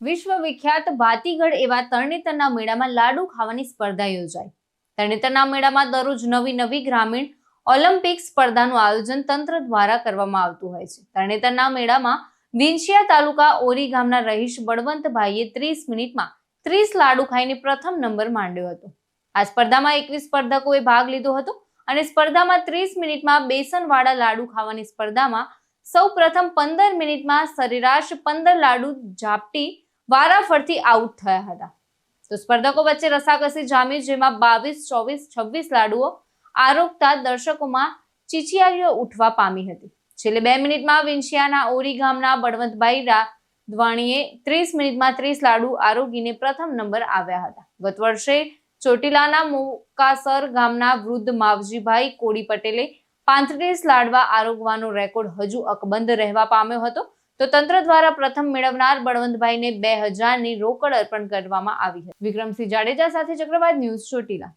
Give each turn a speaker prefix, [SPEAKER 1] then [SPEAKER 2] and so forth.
[SPEAKER 1] વિશ્વ વિખ્યાત ભાતીગઢ એવા તરણેતરના મેળામાં લાડુ ખાવાની સ્પર્ધા યોજાઈ. તરણેતરના મેળામાં દરરોજ નવી નવી ગ્રામીણ ઓલિમ્પિક સ્પર્ધાનું આયોજન તંત્ર દ્વારા કરવામાં આવતું હોય છે. તરણેતરના મેળામાં વિંછિયા તાલુકા ઓરી ગામના રહીશ બળવંતભાઈએ ત્રીસ મિનિટમાં ત્રીસ લાડુ ખાઈને પ્રથમ નંબર માંડ્યો હતો. આ સ્પર્ધામાં એકવીસ સ્પર્ધકોએ ભાગ લીધો હતો અને સ્પર્ધામાં ત્રીસ મિનિટમાં બેસનવાળા લાડુ ખાવાની સ્પર્ધામાં સૌ પ્રથમ પંદર મિનિટમાં સરેરાશ પંદર લાડુ ઝાપટી વારાફરતી આઉટ થયા હતા. તો સ્પર્ધકો વચ્ચે રસાકસી જામી, જેમાં બાવીસ, ચોવીસ, છવ્વીસ લાડુઓ આરોગતા દર્શકોમાં ચીચિયારીઓ ઉઠવા પામી હતી. છેલ્લે બે મિનિટમાં વિંછિયાના ઓરી ગામના બળવંતભાઈ રાધવાણીએ ત્રીસ મિનિટમાં ત્રીસ લાડુ આરોગીને પ્રથમ નંબર આવ્યા હતા. ગત વર્ષે ચોટીલાના મોકાસર ગામના વૃદ્ધ માવજીભાઈ કોડી પટેલે પાંત્રીસ લાડવા આરોગવાનો રેકોર્ડ હજુ અકબંધ રહેવા પામ્યો હતો. તો તંત્ર દ્વારા પ્રથમ મેળવનાર બળવંતભાઈને બે હજારની રોકડ અર્પણ કરવામાં આવી હતી. વિક્રમસિંહ જાડેજા સાથે ચક્રવાત ન્યૂઝ ચોટીલા.